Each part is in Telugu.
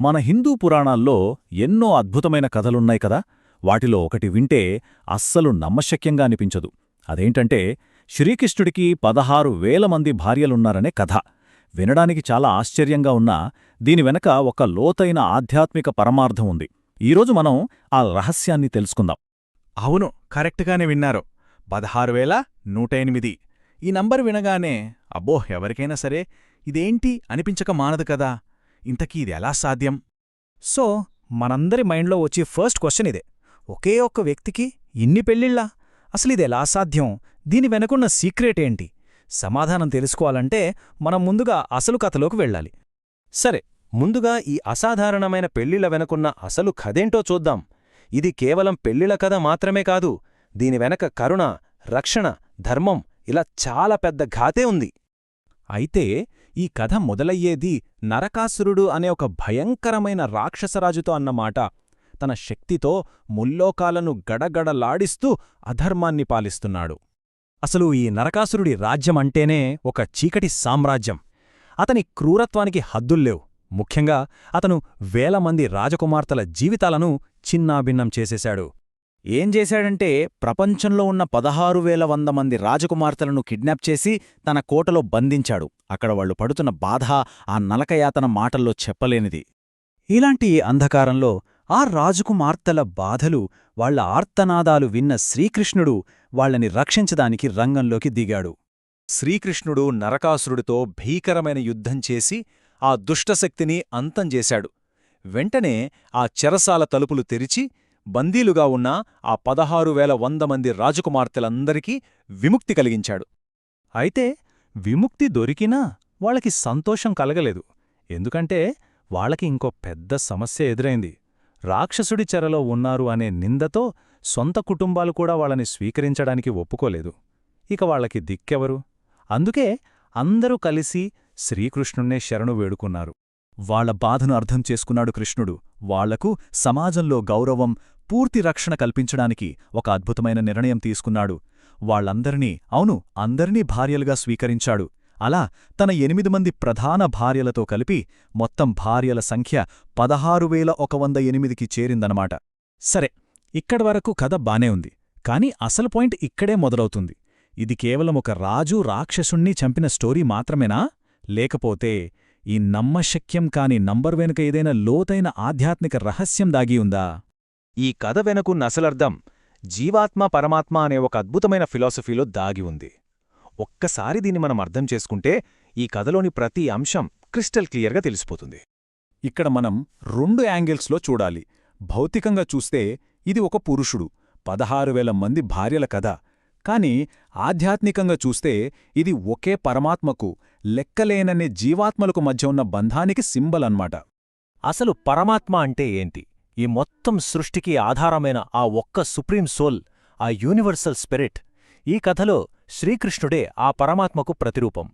మన హిందూ పురాణాల్లో ఎన్నో అద్భుతమైన కథలున్నాయి కదా. వాటిలో ఒకటి వింటే అస్సలు నమ్మశక్యంగా అనిపించదు. అదేంటంటే శ్రీకృష్ణుడికి పదహారు వేల మంది భార్యలున్నారనే కథ. వినడానికి చాలా ఆశ్చర్యంగా ఉన్నా దీని వెనక ఒక లోతైన ఆధ్యాత్మిక పరమార్థం ఉంది. ఈరోజు మనం ఆ రహస్యాన్ని తెలుసుకుందాం. అవును కరెక్ట్గానే విన్నారు. పదహారు వేల నూట ఎనిమిది. ఈ నంబర్ వినగానే అబ్బో ఎవరికైనా సరే ఇదేంటి? అనిపించక మానదు కదా. ఇంతకీ ఇది ఎలా సాధ్యం? సో మనందరి మైండ్లో వచ్చే ఫస్ట్ క్వశ్చన్ ఇదే. ఒకే ఒక్క వ్యక్తికి ఇన్ని పెళ్ళిళ్ళా? అసలు ఇది ఎలా సాధ్యం? దీని వెనకున్న సీక్రెట్ ఏంటి? సమాధానం తెలుసుకోవాలంటే మనం ముందుగా అసలు కథలోకి వెళ్ళాలి. సరే ముందుగా ఈ అసాధారణమైన పెళ్ళిళ్ళ వెనకున్న అసలు కథేంటో చూద్దాం. ఇది కేవలం పెళ్ళిళ్ళ కథ మాత్రమే కాదు దీని వెనక కరుణ రక్షణ ధర్మం ఇలా చాలా పెద్ద ఘాతే ఉంది. అయితే ఈ కథ మొదలయ్యేది నరకాసురుడు అనే ఒక భయంకరమైన రాక్షసరాజుతో అన్నమాట. తన శక్తితో ముల్లోకాలను గడగడలాడిస్తూ అధర్మాన్ని పాలిస్తున్నాడు. అసలు ఈ నరకాసురుడి రాజ్యమంటేనే ఒక చీకటి సామ్రాజ్యం. అతని క్రూరత్వానికి హద్దుల్లేవు ముఖ్యంగా అతను వేల మంది రాజకుమార్తెల జీవితాలను చిన్నాభిన్నం చేసేశాడు. ఏం చేశాడంటే ప్రపంచంలో ఉన్న పదహారు వేల వంద మంది రాజకుమార్తెలను కిడ్నాప్ చేసి తన కోటలో బంధించాడు. అక్కడ వాళ్ళు పడుతున్న బాధ ఆ నలకయాతన మాటల్లో చెప్పలేనిది. ఇలాంటి అంధకారంలో ఆ రాజకుమార్తెల బాధలు వాళ్ళ ఆర్తనాదాలు విన్న శ్రీకృష్ణుడు వాళ్ళని రక్షించడానికి రంగంలోకి దిగాడు. శ్రీకృష్ణుడు నరకాసురుడితో భీకరమైన యుద్ధం చేసి ఆ దుష్టశక్తిని అంతం చేశాడు. వెంటనే ఆ చెరసాల తలుపులు తెరిచి బందీలుగా ఉన్న ఆ పదహారు వేల వంద మంది రాజకుమార్తెలందరికీ విముక్తి కలిగించాడు. అయితే విముక్తి దొరికినా వాళ్ళకి సంతోషం కలగలేదు. ఎందుకంటే వాళ్ళకి ఇంకో పెద్ద సమస్య ఎదురైంది. రాక్షసుడి చెరలో ఉన్నారు అనే నిందతో సొంత కుటుంబాలు కూడా వాళ్ళని స్వీకరించడానికి ఒప్పుకోలేదు. ఇక వాళ్ళకి దిక్కెవరు? అందుకే అందరూ కలిసి శ్రీకృష్ణుణ్ణే శరణు వేడుకున్నారు. వాళ్ళ బాధను అర్థం చేసుకున్నాడు కృష్ణుడు. వాళ్ళకు సమాజంలో గౌరవం పూర్తి రక్షణ కల్పించడానికి ఒక అద్భుతమైన నిర్ణయం తీసుకున్నాడు. వాళ్ళందరినీ అవును అందరినీ భార్యలుగా స్వీకరించాడు. అలా తన ఎనిమిది మంది ప్రధాన భార్యలతో కలిపి మొత్తం భార్యల సంఖ్య పదహారు వేల ఒక వంద ఎనిమిదికి చేరిందనమాట. సరే ఇక్కడివరకు కథ బానే ఉంది కాని అసలు పాయింట్ ఇక్కడే మొదలవుతుంది. ఇది కేవలం ఒక రాజు రాక్షసుణ్ణి చంపిన స్టోరీ మాత్రమేనా? లేకపోతే ఈ నమ్మశక్యం కాని నంబర్ వెనుక ఏదైనా లోతైన ఆధ్యాత్మిక రహస్యం దాగి ఉందా? ఈ కథ వెనుకున్న అసలర్థం జీవాత్మ పరమాత్మ అనే ఒక అద్భుతమైన ఫిలాసఫీలో దాగి ఉంది. ఒక్కసారి దీన్ని మనం అర్థం చేసుకుంటే ఈ కథలోని ప్రతి అంశం క్రిస్టల్ క్లియర్గా తెలిసిపోతుంది. ఇక్కడ మనం రెండు యాంగిల్స్లో చూడాలి. భౌతికంగా చూస్తే ఇది ఒక పురుషుడు పదహారు వేల మంది భార్యల కథ. కాని ఆధ్యాత్మికంగా చూస్తే ఇది ఒకే పరమాత్మకు లెక్కలేననే జీవాత్మలకు మధ్య ఉన్న బంధానికి సింబల్ అన్మాట అసలు పరమాత్మ అంటే ఏంటి? ఈ మొత్తం సృష్టికి ఆధారమైన ఆ ఒక్క సుప్రీం సోల్ ఆ యూనివర్సల్ స్పిరిట్ ఈ కథలో శ్రీకృష్ణుడే ఆ పరమాత్మకు ప్రతిరూపం.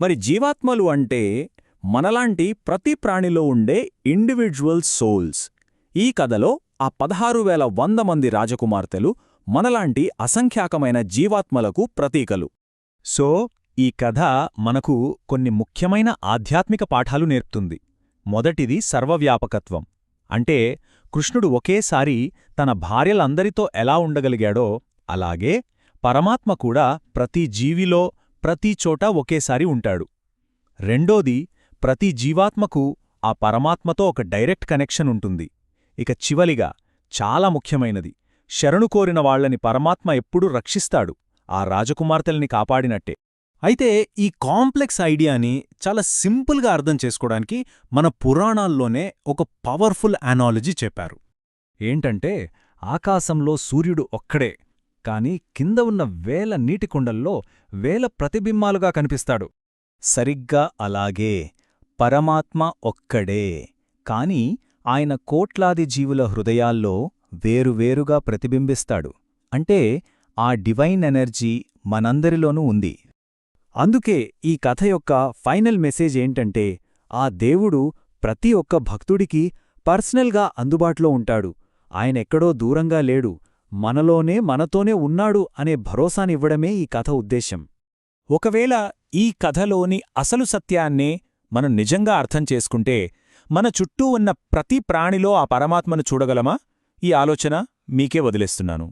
మరి జీవాత్మలు అంటే మనలాంటి ప్రతి ప్రాణిలో ఉండే ఇండివిడ్యువల్ సోల్స్ ఈ కథలో ఆ పదహారు వేల వంద మంది రాజకుమార్తెలు మనలాంటి అసంఖ్యాకమైన జీవాత్మలకు ప్రతీకలు. సో ఈ కథ మనకు కొన్ని ముఖ్యమైన ఆధ్యాత్మిక పాఠాలు నేర్పుతుంది. మొదటిది సర్వవ్యాపకత్వం. అంటే కృష్ణుడు ఒకేసారి తన భార్యలందరితో ఎలా ఉండగలిగాడో అలాగే పరమాత్మ కూడా ప్రతి జీవిలో ప్రతి చోట ఒకేసారి ఉంటాడు. రెండోది ప్రతి జీవాత్మకు ఆ పరమాత్మతో ఒక డైరెక్ట్ కనెక్షన్ ఉంటుంది. ఇక చివలిగా చాలా ముఖ్యమైనది శరణు కోరిన వాళ్ళని పరమాత్మ ఎప్పుడూ రక్షిస్తాడు. ఆ రాజకుమార్తెల్ని కాపాడినట్టే. అయితే ఈ కాంప్లెక్స్ ఐడియాని చాలా సింపుల్గా అర్థం చేసుకోవడానికి మన పురాణాల్లోనే ఒక పవర్ఫుల్ అనాలజీ చెప్పారు. ఏంటంటే ఆకాశంలో సూర్యుడు ఒక్కడే కాని కింద ఉన్న వేల నీటికుండల్లో వేల ప్రతిబింబాలుగా కనిపిస్తాడు. సరిగ్గా అలాగే పరమాత్మ ఒక్కడే కాని ఆయన కోట్లాది జీవుల హృదయాల్లో వేరువేరుగా ప్రతిబింబిస్తాడు. అంటే ఆ డివైన్ ఎనర్జీ మనందరిలోనూ ఉంది. అందుకే ఈ కథ యొక్క ఫైనల్ మెసేజ్ ఏంటంటే ఆ దేవుడు ప్రతి ఒక్క భక్తుడికి పర్సనల్గా అందుబాటులో ఉంటాడు. ఆయనెక్కడో దూరంగా లేడు. మనలోనే మనతోనే ఉన్నాడు అనే భరోసానివ్వడమే ఈ కథ ఉద్దేశం ఒకవేళ ఈ కథలోని అసలు సత్యాన్నే మనం నిజంగా అర్థం చేసుకుంటే మన చుట్టూ ఉన్న ప్రతి ప్రాణిలో ఆ పరమాత్మను చూడగలమా? ఈ ఆలోచన మీకే వదిలేస్తున్నాను.